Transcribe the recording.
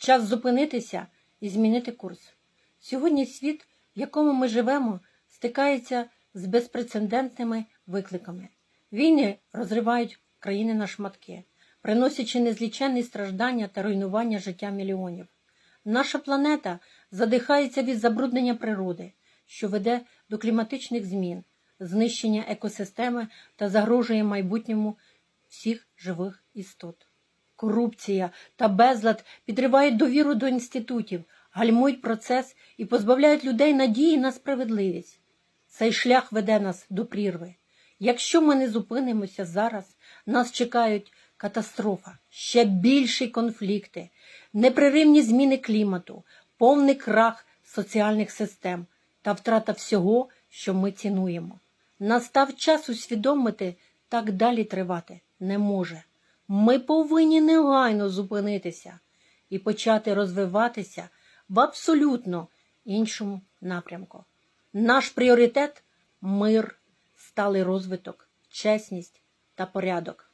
Час зупинитися і змінити курс. Сьогодні світ, в якому ми живемо, стикається з безпрецедентними викликами. Війни розривають країни на шматки, приносячи незліченні страждання та руйнування життя мільйонів. Наша планета задихається від забруднення природи, що веде до кліматичних змін, знищення екосистеми та загрожує майбутньому всіх живих істот. Корупція та безлад підривають довіру до інститутів, гальмують процес і позбавляють людей надії на справедливість. Цей шлях веде нас до прірви. Якщо ми не зупинимося зараз, нас чекають катастрофа, ще більші конфлікти, непреривні зміни клімату, повний крах соціальних систем та втрата всього, що ми цінуємо. Настав час усвідомити, так далі тривати не може. Ми повинні негайно зупинитися і почати розвиватися в абсолютно іншому напрямку. Наш пріоритет мир, сталий розвиток, чесність та порядок.